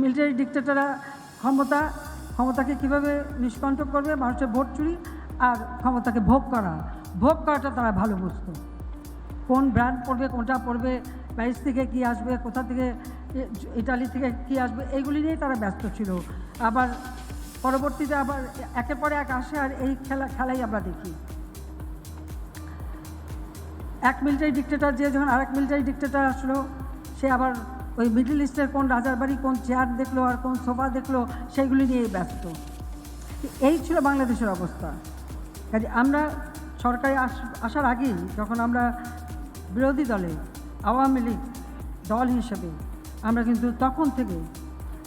Military ডিক্টেটাররা ক্ষমতা, ক্ষমতাকে কীভাবে নিষ্কণ্টক করবে? মানুষের ভোট চুরি আর ক্ষমতাকে ভোগ করা। ভোগ করাটা তারা ভালো বুঝতো। কোন ব্র্যান্ড পড়বে, কোনটা পড়বে, প্যারিস থেকে কী আসবে, কোথা থেকে ইটালি থেকে কী আসবে এইগুলি নিয়েই তারা ব্যস্ত ছিল। আবার পরবর্তীতে আবার একের পরে এক আসে আর এই খেলা, খেলাই আমরা দেখি। এক মিলিটারি ডিক্টেটার, যে যখন আরেক মিলিটারি ডিক্টেটার আসলো, সে আবার ওই মিডল ইস্টের কোন রাজার বাড়ি, কোন চেয়ার দেখল আর কোন সোফা দেখল, সেইগুলি নিয়েই ব্যস্ত। এই ছিল বাংলাদেশের অবস্থা। কাজে আমরা সরকারে আস- আসার আগেই যখন আমরা বিরোধী দলে, আওয়ামী লীগ দল হিসেবে, আমরা কিন্তু তখন থেকে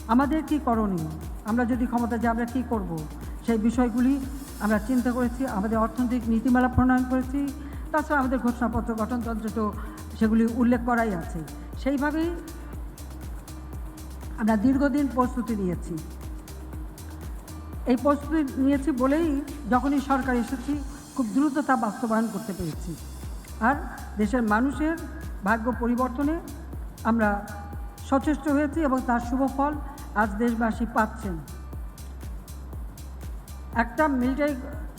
আমাদের কি করণীয়, আমরা যদি ক্ষমতা যে আমরা কী করব, সেই বিষয়গুলি আমরা চিন্তা করেছি, আমাদের অর্থনৈতিক নীতিমালা প্রণয়ন করেছি, তাছাড়া আমাদের ঘোষণাপত্র, গঠনতন্ত্র তো সেগুলি উল্লেখ করাই আছে। সেইভাবেই আমরা দীর্ঘদিন প্রস্তুতি নিয়েছি। এই প্রস্তুতি নিয়েছি বলেই যখনই সরকার এসেছি, খুব দ্রুত তা বাস্তবায়ন করতে পেরেছি। আর দেশের মানুষের ভাগ্য পরিবর্তনে আমরা সচেষ্ট হয়েছি এবং তার শুভ ফল আজ দেশবাসী পাচ্ছেন। একটা মিলিটারি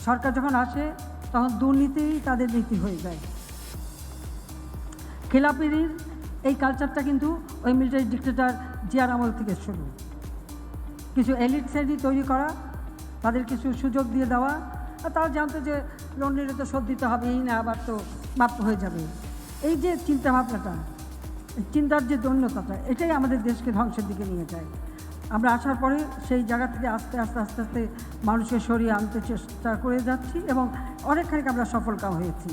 সরকার যখন আসে, তখন দুর্নীতিই তাদের নীতি হয়ে যায়। খেলাপিরির এই কালচারটা কিন্তু ওই মিলিটারি ডিক্টেটার জিয়ার আমল থেকে শুরু। কিছু এলিট শ্রেণি তৈরি করা, তাদের কিছু সুযোগ দিয়ে দেওয়া, আর তারা জানতো যে লোন তো শোধ দিতে হবে, এই না, আবার তো মাপ হয়ে যাবে। এই যে চিন্তাভাবনাটা চিন্তার যে দৈন্যতাটা, এটাই আমাদের দেশকে ধ্বংসের দিকে নিয়ে যায়। আমরা আসার পরে সেই জায়গা থেকে আস্তে আস্তে আস্তে আস্তে মানুষকে সরিয়ে আনতে চেষ্টা করে যাচ্ছি এবং অনেকখানি আমরা সফলকাম হয়েছি।